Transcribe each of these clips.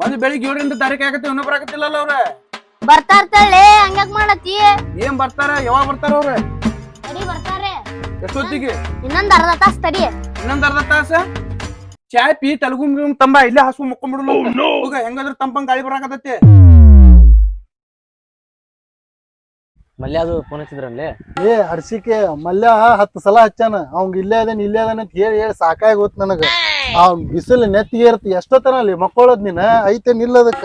ಒಂದ್ ಬೆಳಿಗ್ಗೆ ಏಳರಿಂದ ತಾರೀಕು ಆಗತ್ತೆ ಇನ್ನೊಬ್ರು ಆಗತ್ತಿಲ್ಲ ಅವ್ರ. ಬರ್ತಾರ ತಳ್ಳಿ ಹಂಗ್ಯಾಕ್ ಮಾಡತಿ ಏನ್ ಬರ್ತಾರ ಯಾವಾಗ ಬರ್ತಾರ ಅವ್ರ? ತಡಿ ಬರ್ತಾರೆ. ಎಷ್ಟೊತ್ತಿಗೆ? ಇನ್ನೊಂದ್ ಅರ್ಧ ತಾಸ್ ತಡಿ. ಇನ್ನೊಂದ್ ಅರ್ಧ ತಾಸ? ಚಾಯ್ ಪಿ ತಲಗುಮ್ ತಂಬ ಇಲ್ಲೇ ಹಸು ಮುಕ್ಕೊಂಡ್ಬಿಡು ಹೋಗ ಹೆಂಗಾದ್ರ ತಂಪಂಗ್ ಗಾಳಿ ಬರಾಕತ್ತೈತಿ. ಮಲ್ಯ ಅದು ಫೋನ್ ಹಚ್ಚಿದ್ರಲ್ಲಿ ಏ ಹರ್ಷಿಕೆ ಮಲ್ಯ ಹತ್ತು ಸಲ ಹಚ್ಚಾನ. ಅವಂಗ ಇಲ್ಲೇ ಅದೇನ್ ಇಲ್ಲೇ ಅದೇನ ಅಂತ ಹೇಳಿ ಹೇಳಿ ಸಾಕಾಗಿ ಹೋತ್ ನನಗ. ಅವ್ನ್ ಬಿಸಿಲು ನೆತ್ತಿಗೆ ಇರ್ತಿ ಎಷ್ಟೊತ್ತನ ಅಲ್ಲಿ ಮಕ್ಕೊಳ್ಳೋದ್ ನೀನ? ಐತೆ ನಿಲ್ಲದಕ್ಕ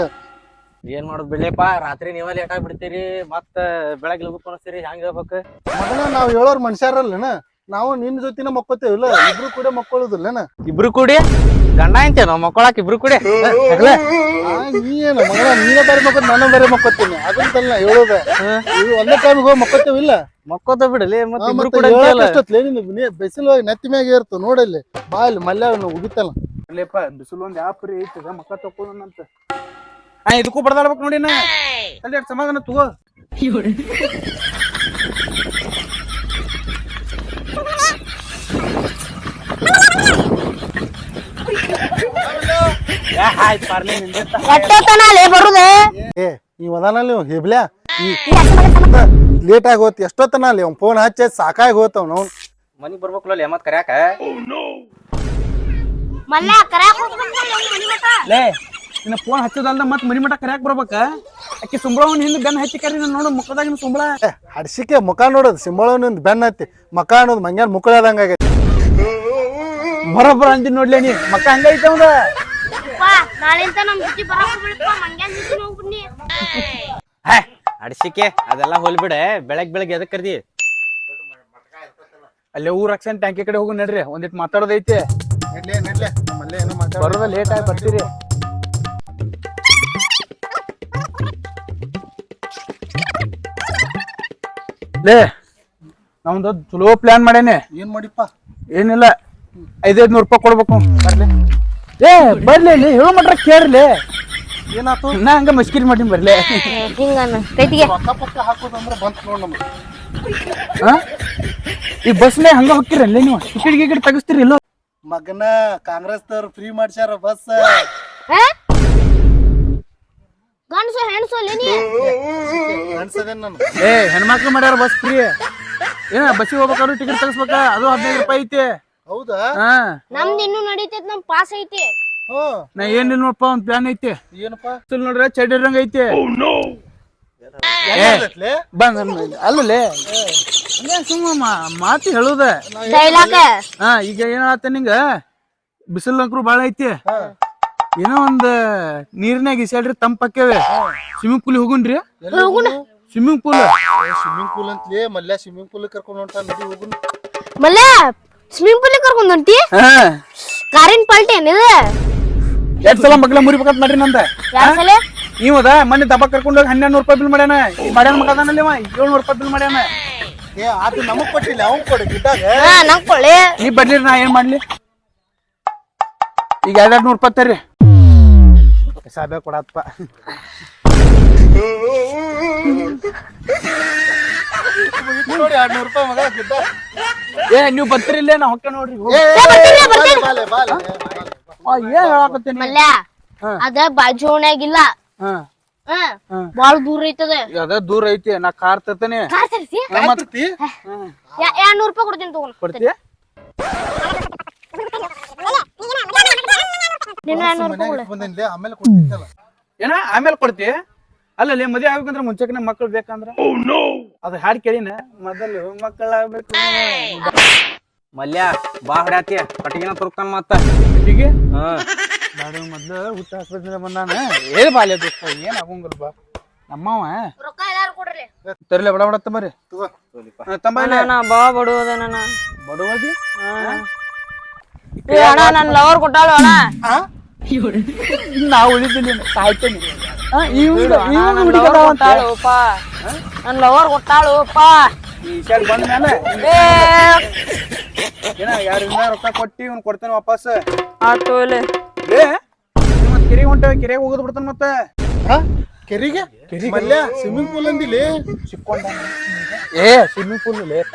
ಏನ್ ಮಾಡೋದ್ ಬಿಡ್ಲಿಪ್ಪ? ರಾತ್ರಿ ನೀವ ಲೇಟ್ ಆಗಿ ಬಿಡ್ತೀರಿ ಮತ್ತ ಬೆಳಗ್ಗೆ ಲಗು ಅನಿಸ್ತೀರಿ ಹೆಂಗ್ ಹೇಳ್ಬೇಕು ಮಗನ ನಾವ್ ಹೇಳೋರ್ ಮನುಷ್ಯರಲ್ಲನ? ನಾವು ನಿನ್ನ ಜೊತಿನ ಮಕ್ಕೋತೇವಿಲ್ಲ ಇಬ್ರು ಕೂಡ ಮಕ್ಕೊಳ್ಳೋದಿಲ್ಲನ ಇಬ್ರು ಕೂಡಿ? ಗಂಡ ಅಂತೇನೋ ಮಕ್ಕಳಾಕ ಇಬ್ರು ಕೂಡಿ? ಆ, ನೀ ಏನ ಮಗನ ನೀನ ಬೇರೆ ಮಕ್ಕೋದ್ ನಾನು ಬೇರೆ ಮಕ್ಕೋತೀನಿ. ಅದಂತಲ್ಲ ಹೇಳೋದ. ಇವ್ ಒಂದೇ ಟೈಮ್ ಹೋಗಿ ಮಕ್ಕೋತೇವಿಲ್ಲ ಮಕ್ಕೋತ ಬಿಡಲಿ ಮತ್ತ ಇಬ್ರು ಕೂಡ ಬಿಸಿಲು ಹೋಗಿ ನೆತ್ತಿ ಮ್ಯಾಗ ಇರ್ತು ನೋಡಲ್ಲಿ ಬಾ ಇಲ್ಲಿ ಮಲ್ಯ ಉಗಿತಲ್ಲ. ಅಲ್ಲೇಪ್ಪ ಬಿಸಿಲು ಒಂದ್ ಯಾವ ಪರಿ ಐತದ ಮಕ್ಕ ತಕೊಳ್ಳೋಣಂತ ಹಾ ಇದಕ್ಕೂ ಬಡದಾಡ್ಬೇಕು ನೋಡಿ ನಾ ಅಲ್ಲಿ ಸಮಾಧಾನ ತಗೋ? ಅಲ್ಲಿ ಬರುದೆ ಏ ನೀವ್ ಅದಾನಲ್ಲಿ ಹೆಬ್ಲ್ಯಾ? ಲೇಟ್ ಆಗೋತ್ ಎಷ್ಟೊತ್ತನ ಅಲ್ಲಿ ಅವ್ನ್ ಫೋನ್ ಹಚ್ಚಿ ಸಾಕಾಗಿ ಹೋಗ್ತಾವ್ ನಾವು ಮನಿಗ್ ಬರ್ಬೇಕಲ್ಲ ಮತ್ ಕರ್ಯಾಕ. ಲೇ ನಿನ್ನ ಫೋನ್ ಹಚ್ಚದಲ್ದ ಮತ್ ಮನಿ ಮಠ ಕರ್ಯಾಕ್ ಬರ್ಬೇಕ? ಅಕ್ಕಿ ಸುಂಬಳವನ್ ಹಿಂದ್ ಬೆನ್ನ ಹಚ್ಚಿ ಕರಿ ನಾನು ನೋಡು ಮುಖದಾಗ ಸುಂಬಳ. ಹಡ್ಸಿಕೆ ಮುಖ ನೋಡೋದು ಸಿಂಬಳನಿಂದ ಬೆನ್ನ ಹತ್ತಿ. ಮಕ ಅನ್ನೋದು ಮಂಗ್ಯಾನ್ ಮುಕ್ಕಳದಂಗ ಆಗೈತಿ. ಬರೋಬ್ಬರ ಅಂತೀನಿ ನೋಡ್ಲೇ ನೀ ಮಕ್ಕ ಹಂಗೈತೆ ಅವಂದ ಅಪ್ಪ ನಾಳಿಂದ ನಮ್ ಜೊತೆ ಬರಾಕ್ ಬಿಡಪ್ಪ ಮಂಗ್ಯಾನ್ ಜೊತೆ ಹೋಗ್ಬಿಡ್ನಿ. ಹೇ ಅಡ್ಸಿಕೆ ಅದೆಲ್ಲ ಹೋಲ್ಬಿಡೆ. ಬೆಳಗ್ ಬೆಳಗ್ಗೆ ಎದಕ್ ಕರ್ದಿ? ಅಲ್ಲೇ ಊರ್ ಅಕ್ಷನ್ ಟ್ಯಾಂಕಿ ಕಡೆ ಹೋಗು ನಡ್ರಿ ಒಂದಿಟ್ ಮಾತಾಡೋದೈತೆ. ನಡ್ಲೆ ನಡ್ಲೆ ನಮ್ಮಲ್ಲೇ ಏನೋ ಮಾತಾಡ ಬರೋದ ಲೇಟ್ ಆಗಿ ಬರ್ತೀರಿ. ಲೇ ನಮ್ದು ಚಲೋ ಪ್ಲಾನ್ ಮಾಡೇನೆ. ಏನ್ ಮಾಡಿಪ್ಪ? ಏನಿಲ್ಲ ಐದೈದು ನೂರು ರೂಪಾಯಿ ಕೊಡ್ಬೇಕು. ಬರ್ಲಿ. ಏ ಬರ್ಲಿ ಇಲ್ಲಿ ಹೇಳು ಮಟ್ರ ಕೇಳ್ರಿ. ಏನಾತು ನಾ ಹಂಗ ಮಸ್ಕಿರಿ ಮಾಡಿ ಬರ್ಲಿ. ಹಿಂಗ ಕೈತಿಗೆ ರೊಕ್ಕ ಪಕ್ಕ ಹಾಕೋದಂದ್ರ ಬಂತ ನೋಡ್ ನಮ್ಗೆ. ಹಾ ಈ ಬಸ್ನೇ ಹಂಗ ಹೋಗ್ತಿರಲ್ಲ ನೀವು? ಟಿಕೆಟ್ ಗಿಕೆಟ್ ತೆಗಿಸ್ತೀರಿ ಇಲ್ಲೋ ಮಗನ ಕಾಂಗ್ರೆಸ್ ದವ್ರು ಫ್ರೀ ಮಾಡ್ಸ್ಯಾರ ಬಸ್. ಗಂಡಸು ಹೆಣ್ಸು ನೀ? ಅನ್ಸದೇನ್ ನಾನು? ಏ ಹೆಣ್ಮಕ್ಳು ಮಾಡ್ಯಾರ ಬಸ್ ಫ್ರೀ ಏನ ಬಸ್ಸಿಗೆ ಹೋಗ್ಬೇಕಾದ್ರು ಟಿಕೆಟ್ ತೆಗಿಸ್ಬೇಕಾ? ಅದು ಹದಿನೈದು ರೂಪಾಯಿ ಐತಿ. ಹೌದಾ? ಹಾ. ನಮ್ದು ಇನ್ನೂ ನಡೀತೈತ್ ನಮ್ ಪಾಸ್ ಐತಿ. ಹ್ಮ್ ನಾ ಏನಿಲ್ಲ ನೋಡಪ್ಪ ಒಂದ್ ಪ್ಲಾನ್ ಐತಿ. ಏನಪ್ಪ? ಇಲ್ಲಿ ನೋಡ್ರೆ ಚಡ್ಡಿ ರಂಗ್ ಐತಿ. ಹೆಂಗಾಗತ್ಲೆ? ಬಂದ ಅಲ್ಲಲೇ ಸುಮ್ಮ ಮಾತು ಹೇಳುದ. ಡೈಲಾಗ ಹಾ ಈಗ ಏನಾತ ನಿಂಗ? ಬಿಸಿಲು ಅಂಕರು ಬಾಳ ಐತಿ. ಏನೋ ಒಂದ್ ನೀರಿನಾಗ ಇಸಾಡ್ರಿ ತಂಪಕ್ಕೇವೆ ಸ್ವಿಮ್ಮಿಂಗ್ ಪೂಲ್ ಹೋಗುನ್ರಿ? ಸ್ವಿಮ್ಮಿಂಗ್ ಪೂಲ್ ಸ್ವಿಮ್ಮಿಂಗ್ ಪೂಲ್ ಅಂತಲೇ ಮಲ್ಯ ಸ್ವಿಮ್ಮಿಂಗ್ ಪೂಲ್ ಕರ್ಕೊಂಡು ಹೊಂಟ ನಡಿ ಹೋಗುನ್ ಮಲ್ಯ ಸ್ವಿಮ್ಮಿಂಗ್ ಪೂಲ್ ಕರ್ಕೊಂಡ್ ಹೊಂಟಿ ಹಾ. ಕಾರಿನ ಪಲ್ಟಿ ಏನಿದೆ ಎರಡ್ ಸಲ ಮಗ್ಲ ಮುರಿಬೇಕಂತ ಮಾಡ್ರಿ ನಂದ? ಯಾಸಲೆ ಸಲ? ಮನೆ ಮೊನ್ನೆ ದಬ್ಬ ಕರ್ಕೊಂಡು ಹೋಗಿ ಹನ್ನೆರಡು ನೂರು ರೂಪಾಯಿ ಬಿಲ್ ಮಾಡ್ಯಾನ. ಈ ಮಾಡ್ಯಾನ ಮಗದಾನಲ್ಲಿ ಅವ ಏಳ್ನೂರು ರೂಪಾಯಿ ಬಿಲ್ ಮಾಡ್ಯಾನ. ಏ ಅದು ನಮಗ್ ಕೊಟ್ಟಿಲ್ಲ ಅವ್ನ್ ಕೊಡಿ ಹಾ ನೀ ಬರ್ಲಿ ನಾ ಏನ್ ಮಾಡ್ಲಿ? ಈಗ ಎರಡೆರಡು ನೂರು ರೂಪಾಯಿ ತರ್ರಿ. ಸಾಬೆ ನೋಡಿ ಎರಡ್ನೂರು ರೂಪಾಯಿ ಮಗ ಗಿಡ್ಡ ಏ ನೀವು ಬರ್ತೀರಿ ಇಲ್ಲೇ ನಾ ಹೊಕ್ಕ ನೋಡ್ರಿ. ಹೋಗ್. ಏ, ಏ, ಬಾಲೆ, ಬಾಲೆ. ಆ, ಏನ್ ಹೇಳಾಕತ್ತೀನಿ? ಮಲ್ಯ. ಅದ ಬಾಜು ಓಣ್ಯಾಗಿಲ್ಲ ಹಾ. ಹಾ ಹಾ. ಬಾಳ ದೂರ ಐತದ. ಅದ ದೂರ ಐತಿ ನಾ ಕಾರ್ ತರ್ತೇನೆ. ಕಾರ್ ತರ್ಸಿ? ಕಾಯ್ತಿರ್ತಿ? ಎರಡ್ ರೂಪಾಯಿ ಕೊಡ್ತೀನಿ ತಗೊಂಡ್ ಕೊಡ್ತೀಯ? ನೀನು ರೂಪಾಯಿ ಕೊಡು. ಆಮೇಲೆ ಕೊಡ್ತಿದ್ದಲ್ಲ ಏನ ಆಮೇಲೆ ಕೊಡ್ತಿ ಅಲ್ಲಲ್ಲಿ ಮದುವೆ ಆಗ್ಬೇಕಂದ್ರ ಮುಂಚೆಕಿನ ಮಕ್ಳು ಬೇಕಂದ್ರ? ಅದು ಹಾಡ್ ಕೇಳಿನ? ಮೊದಲು ಮಕ್ಕಳಾಗ್ಬೇಕು ಮಲ್ಯ ಬಾ ಹೊಡ್ಯಾತಿ ಕಟ್ಟಿಗಿನ ತುರ್ತಾನ ಮತ್ತ. ಹೀಗೆ ಹ್ಮ್ ಬಾಡ ಮೊದ್ಲು ಹುಟ್ಟ ಆಸ್ಪತ್ರೆ ಬಂದಾನ ಏನ್ ಬಾಲ್ಯ ದೋಸ್ತ ಏನ್ ಆಗೋಂಗಿಲ್ಲ ಬಾ. ನಮ್ಮವ ರೊಕ್ಕ ಎಲ್ಲಾರು ಕೊಡ್ರಿ. ತರ್ಲೆ ಬಡ ಬಡ ತಮ್ಮರಿ ತಗೋ. ತಮ್ಮ ಇಲ್ಲ. ಬಾ ಬಡುವದ ನನ್ನ ಬಡವದಿ? ಅಣ್ಣ ನನ್ ಲವರ್ ಕೊಟ್ಟಾಳು ಅಣ್ಣ. ನಾವು ಉಳಿದಿಲ್ಲ ಸಾಯ್ತೇನೆ. ಆ, ಇವ್ನು- ಇವ್ನು ನನ್ ಲವರ್. ಕೊಟ್ಟಾಳು ರೊಕ್ಕ ಕೊಟ್ಟಿ ಇವ್ನು ಕೊಡ್ತೇನೆ ವಾಪಸ್. ಇಲ್ಲಿ ಮತ್ ಕೆರೆಗೆ ಹೊಂಟ ಕೆರೆಗೆ ಹೋಗದ್ ಬಿಡ್ತಾನ ಮತ್ತ. ಕೆರೆಗೆ? ಕೆರಿಗೆ ಮಲ್ಯ. ಸ್ವಿಮ್ಮಿಂಗ್ ಪೂಲ್ ಅಂದಿಲ್ಲಿ? ಸಿಕ್ಕೊಂಡ ಏ ಸ್ವಿಮ್ಮಿಂಗ್ ಪೂಲ್ ಲೇಪ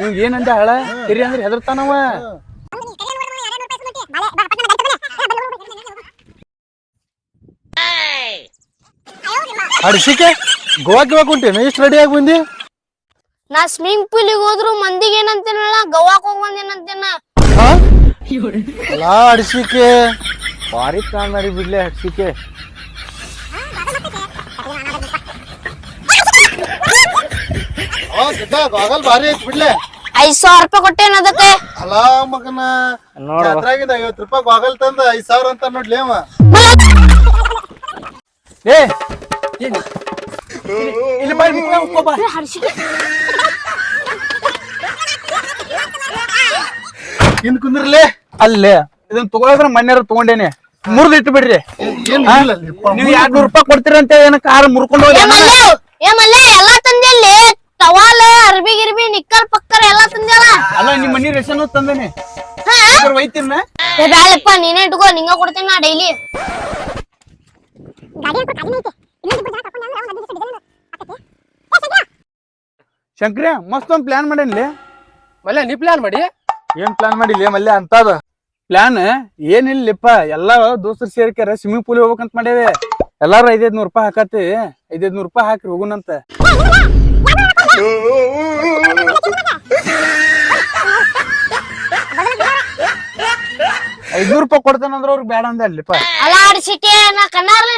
ಇವ್ ಏನಂದ ಹೇಳ ಕೆರಿ ಅಂದ್ರೆ ಹೆದರ್ತಾನವ? ಅಡ್ಸಿಕೆ ಗೋವಾಕ್ಕೆ ಗಿವಾ ಕುಂಟೇನು ಇಷ್ಟು ರೆಡಿ ಆಗಿ ಬಂದಿ? ನಾ ಸ್ವಿಮ್ಮಿಂಗ್ ಪೂಲಿಗೆ ಹೋದ್ರು ಮಂದಿಗೆ ಏನಂತೇನಲ್ಲ ಗೋವಾಕ್ ಹೋಗ್ ಬಂದೇನಂತೇನ ಅಲ್ಲ ಅಡ್ಸಿಕೆ ಭಾರಿ ಕಾಣರಿ ಬಿಡ್ಲೆ ಹಡ್ಸಿಕೆ ಗಾಗಲ್ ಭಾರಿ ಐತಿ ಬಿಡ್ಲೆ. ಐದ್ ಸಾವಿರ ರೂಪಾಯಿ ಕೊಟ್ಟೇನ ಅದಕ್ಕೆ? ಅಲ್ಲ ಮಗನ ನೋಡ. ಐವತ್ತು ರೂಪಾಯಿ ಗಾಗಲ್ ತಂದ ಐದ್ ಸಾವಿರ ಅಂತ ನೋಡ್ಲಿ ಅವ. ಏ ಏನ್? ಇಲ್ಲಿ ಇಲ್ಲಿ ಬಾ, ಹೋಗ್ಕೋ ಬಾ. ಹಿಂದ್ ಕುಂದ್ರಲೇ? ಅಲ್ಲೇ. ಇದನ್ನ ತಗೊಳಿದ್ರ ಮನ್ಯಾರ ತಗೊಂಡೇನೆ. ಮುರಿದು ಇಟ್ಟು ಬಿಡ್ರಿ ನೀವು ಎರಡ್ ನೂರು ರೂಪಾಯಿ ಕೊಡ್ತೀರ ಅಂತ ಏನ ಕಾರ್ ಮುರ್ಕೊಂಡು ಹೋಗಿ ಏ ಮಲ್ಲೆ ಏ ಮಲ್ಲೆ ಎಲ್ಲಾ ತಂದಿಲ್ಲಿ. ಟವಾಲ್ ಅರ್ಬಿ ಗಿರ್ಬಿ ನಿಕ್ಕಲ್ ಪಕ್ಕರ್ ಎಲ್ಲಾ ತಂದ್ಯಾಳ ಅಲ್ಲ ನಿಮ್ಮ ಮನಿ ರೇಷನ್ ತಂದೇನೆ. ಒಯ್ತೀನ ಬ್ಯಾಳಪ್ಪ ನೀನೇ ಇಟ್ಕೋ ನಿಂಗ ಕೊಡ್ತೀನಿ ನಾ ಡೈಲಿ. ಶಂಕ್ರ ಮಸ್ತ್ ಒಂದ್ ಪ್ಲಾನ್ ಮಾಡೇನ್ಲಿ? ಮಲ್ಲ ನೀ ಪ್ಲಾನ್ ಮಾಡಿ? ಏನ್ ಪ್ಲಾನ್ ಮಾಡಿಲ್ಲ ಮಲ್ಲೆ ಅಂತದ? ಪ್ಲಾನ್ ಏನಿಲ್ಲಪ್ಪ ಎಲ್ಲಾ ದೋಸ್ತರು ಸೇರ್ಕ್ಯಾರ ಸ್ವಿಮ್ಮಿಂಗ್ ಪೂಲ್ ಹೋಗ್ಬೇಕಂತ ಮಾಡ್ಯಾವೆ. ಎಲ್ಲಾರು ಐದೈದ್ ನೂರ್ ರೂಪಾಯಿ ಹಾಕತ್ತಿ ಐದೈದ್ ನೂರ್ ರೂಪಾಯಿ ಹಾಕ್ರಿ ಹೋಗುನಂತ ಐದ್ನೂರ್ ರೂಪಾಯಿ ಕೊಡ್ತಾನಂದ್ರ ಅವ್ರಿಗೆ ಬೇಡ ಅಂದ ಅಲ್ಲಿಪ್ಪ ಅಲ್ಲ ಸಿಟಿ ನಾ ಕಣ್ಣಾರ್ಲೆ.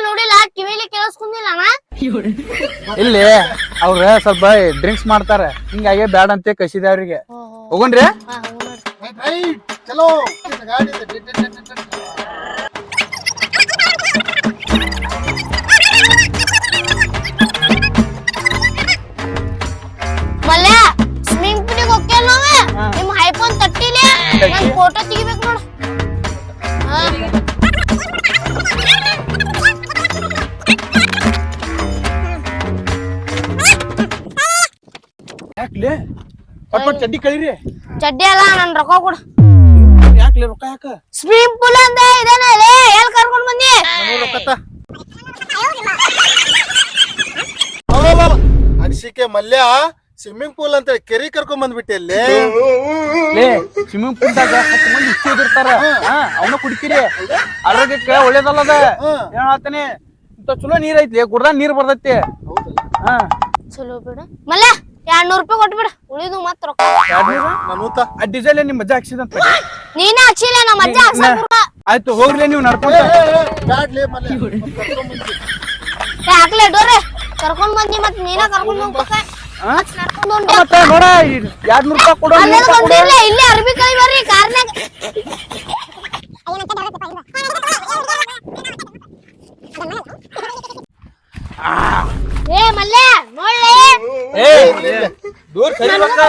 ಇಲ್ಲಿ ಅವ್ರ ಸ್ವಲ್ಪ ಡ್ರಿಂಕ್ಸ್ ಮಾಡ್ತಾರ. ಹಿಂಗಾಗೆ ಬ್ಯಾಡ ಅಂತ ಕಸಿದ ಅವ್ರಿಗೆ. ಹೋಗನ್ರಿ ಚಲೋ. ಮಲ್ಯ ಸ್ವಿಮ್ಮಿಂಗ್ ಪೂಲಿಗೆ ಹೋಗ್ತೇವ ನಾವೇ? ಫೋಟೋ ಚಡ್ಡಿ ಕಳೀರಿ. ಚಡ್ಡಿ ಅಲ್ಲ ನನ್ ರೊಕ್ಕ ಕೊಡ. ಯಾಕ್ಲೆ ರೊಕ್ಕ ಯಾಕ? ಸ್ವಿಮ್ಮಿಂಗ್ ಪೂಲ್ ಅಂತ ಇದೇನೇ ಎಲ್ ಕರ್ಕೊಂಡ್ ಬಂದಿ? ರೊಕ್ಕ ಮಲ್ಯ ಸ್ವಿಮ್ಮಿಂಗ್ ಪೂಲ್ ಅಂತ ಕೆರಿ ಕರ್ಕೊಂಡ್ ಬಂದ್ಬಿಟ್ಟೆ ಅಲ್ಲಿ. ಸ್ವಿಮ್ಮಿಂಗ್ ಸ್ವಿಮ್ಮಿಂಗ್ ಪೂಲ್ದಾಗ ಹತ್ತು ಮಂದಿ ಇರ್ತಾರ ಅವನ ಕುಡಿತೀರಿ. ಆರೋಗ್ಯಕ್ಕೆ ಒಳ್ಳೇದಲ್ಲದ ಏನ್ ಹೇಳ್ತಾನೆ? ಇಂತ ಚಲೋ ನೀರ್ ಐತಿ ಗುಡ್ದಾಗ ನೀರ್ ಬರ್ತೈತಿ ಹಾ. ಚಲೋ ಬಿಡ. ಮಲ್ಯ ಎರಡ್ ನೂರ್ ರೂಪಾಯಿ ಕೊಟ್ಬಿಡ ಉಳಿದು ಮತ್ ರೊಕ್ಕ. ನಾನು ಊತ. ಆ ಡಿಸೈಲ್ ನಿಮ್ ಮಜ್ಜಾ ಹಾಕ್ಸಿದಂತ ನೀನೇ ಹಚ್ಚಿಲ್ಲ ನಮ್ಮ ಅಜ್ಜ ಆಯ್ತು ಹೋಗ್ಲಿ ನೀವು ನಡ್ಕೊಂತ. ಹಾಕ್ಲೆ ಡೋರೆ. ಕರ್ಕೊಂಡ್ ಬಂದಿ ಮತ್ ನೀನ ಕರ್ಕೊಂಡ್ ಹೋಗ್ಬೇಕ ಮತ್ತ್ ನಡ್ಕೊಂಡ್ ಹೊಂಟೆ. ಮತ್ತ ನೋಡ ಎರಡ್ ನೂರ್ ರೂಪಾಯಿ ಕೊಡೋ ಅಲ್ಲೆಲ್ಲ ಬಂದಿರ್ಲಿ ಇಲ್ಲೇ ಅರ್ಬಿ ಕೈ ಬರ್ರಿ ಏ ಮಲ್ಲೆ ನೋಡ್ಲೆ. ಏ ದೂರ್ ಸರಿ ಬಕ್ಕ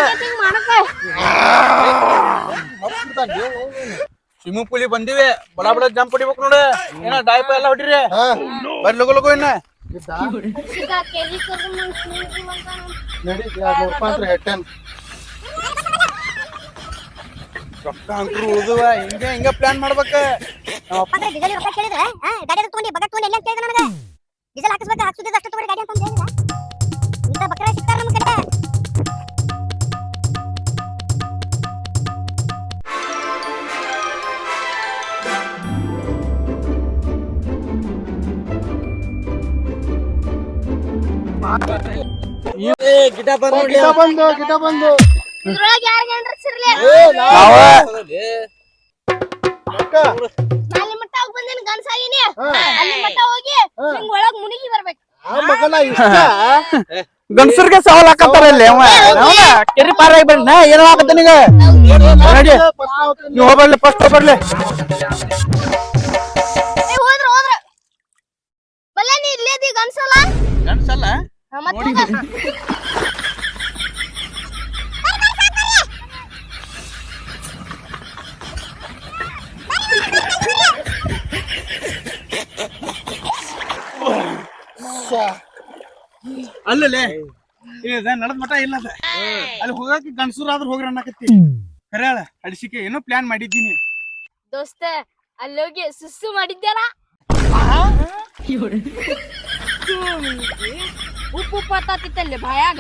ಸ್ವಿಮ್ಮಿಂಗ್ ಪೂಲಿ ಬಂದಿವೆ. ಬಡ ಬಡ ಜಂಪ್ ಹೊಡಿಬೇಕು ನೋಡ. ಏನ ಡಾಯ್ಪ ಎಲ್ಲ ಹೊಡಿರಿ. ಬರ್ಲಿ ಲಗು ಲಗು ಇನ್ನ. ನಡಿ ಎರಡ್ ನೂರ್ ರೂಪಾಯಿ ಅಂತ ಹೆಟ್ಟೆನ್ ರೊಕ್ಕ ಅಂಕರು ಉಳ್ದುವ. ಹಿಂಗೆ ಹಿಂಗ ಪ್ಲಾನ್ ಮಾಡ್ಬೇಕ. ಡೀಸೆಲ್ ಹಾಕಿಸ್ಬೇಕು ಕೇಳಿದ್ರೆ ಆ, ಗಾಡಿ ಅಂತ ತಗೊಂಡಿ ಆ ಮಗನ ಇಷ್ಟ ಗಂಡಸರಿಗೆ ಸವಾಲ್ ಹಾಕತ್ತಾರ ಇಲ್ಲಿ ಅವ? ಕೆರಿ ಪಾರ ನಾ ಏನೋ ಆಗತ್ತ ನಿಗ ನಡಿ. ನೀವು ಹೋಗ್ಬರ್ಲಿ ಫಸ್ಟ್ ಹೋಗ್ಬರ್ಲಿ. ಏ ಹೋದ್ರ ಹೋದ್ರ. ಬಲ್ಲ ನೀ ಇಲ್ಲೇ ಇದ್ದಿ ಗಂಡ್ಸಲ್ಲ? ಗಂಡಸಲ್ಲ. ಅಲ್ಲಲೇ ಇದೆ ನಡದ್. ಮಟ ಇಲ್ಲ ಅದ. ಅಲ್ಲಿ ಹೋಗಕ್ಕೆ ಗಂಡಸರು ಆದ್ರ ಹೋಗ್ರಿ ಅನ್ನಕತ್ತಿ. ಕರ್ಯಾಳ ಅಲ್ಲ ಅಡಿಸಿಕೆ ಏನೋ ಪ್ಲಾನ್ ಮಾಡಿದ್ದೀನಿ. ದೋಸ್ತ ಅಲ್ಲಿ ಹೋಗಿ ಸುಸ್ಸು ಮಾಡಿದ್ಯಾರ ಉಪ್ಪು ಉಪ್ಪು ಹತ್ತತ್ತಿತ್ತಲ್ಲಿ ಬಾಯಾಗ